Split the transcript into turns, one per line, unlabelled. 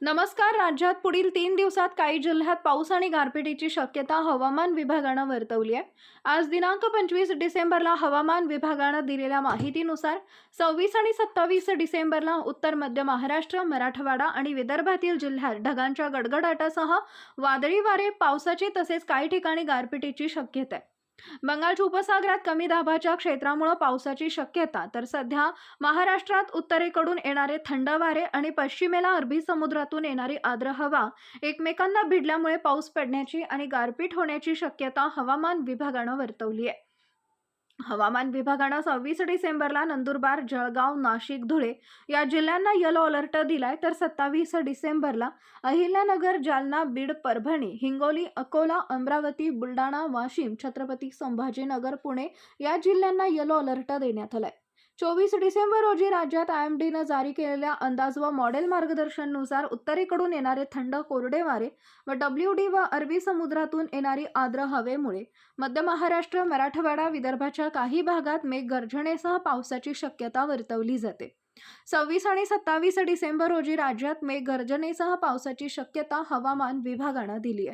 नमस्कार. राज्यात पुढील तीन दिवसात काही जिल्ह्यात पाऊस आणि गारपिटीची शक्यता हवामान विभागानं वर्तवली आहे. आज दिनांक पंचवीस डिसेंबरला हवामान विभागानं दिलेल्या माहितीनुसार सव्वीस आणि सत्तावीस डिसेंबरला उत्तर मध्य महाराष्ट्र मराठवाडा आणि विदर्भातील जिल्ह्यात ढगांच्या गडगडाटासह वादळी वारे पावसाची तसेच काही ठिकाणी गारपिटीची शक्यता आहे. बंगालच्या उपसागरात कमी दाबाच्या क्षेत्रामुळे पावसाची शक्यता तर सध्या महाराष्ट्रात उत्तरेकडून येणारे थंड वारे आणि पश्चिमेला अरबी समुद्रातून येणारी आर्द्र हवा एकमेकांना भिडल्यामुळे पाऊस पडण्याची आणि गारपीट होण्याची शक्यता हवामान विभागानं वर्तवली आहे. हवामान विभागानं सव्वीस डिसेंबरला नंदुरबार जळगाव नाशिक धुळे या जिल्ह्यांना येलो अलर्ट दिलाय. तर सत्तावीस डिसेंबरला अहिल्यानगर जालना बीड परभणी हिंगोली अकोला अमरावती बुलढाणा वाशिम छत्रपती संभाजीनगर पुणे या जिल्ह्यांना येलो अलर्ट देण्यात आलाय. चोवीस डिसेंबर रोजी राज्यात आय एम डीनं जारी केलेल्या अंदाज व मॉडेल मार्गदर्शननुसार उत्तरेकडून येणारे थंड कोरडे वारे व डब्ल्यू डी व अरबी समुद्रातून येणारी आर्द्र हवेमुळे मध्य महाराष्ट्र मराठवाडा विदर्भाच्या काही भागात मेघगर्जनेसह पावसाची शक्यता वर्तवली जाते. सव्वीस आणि सत्तावीस डिसेंबर रोजी राज्यात मेघगर्जनेसह पावसाची शक्यता हवामान विभागानं दिली आहे.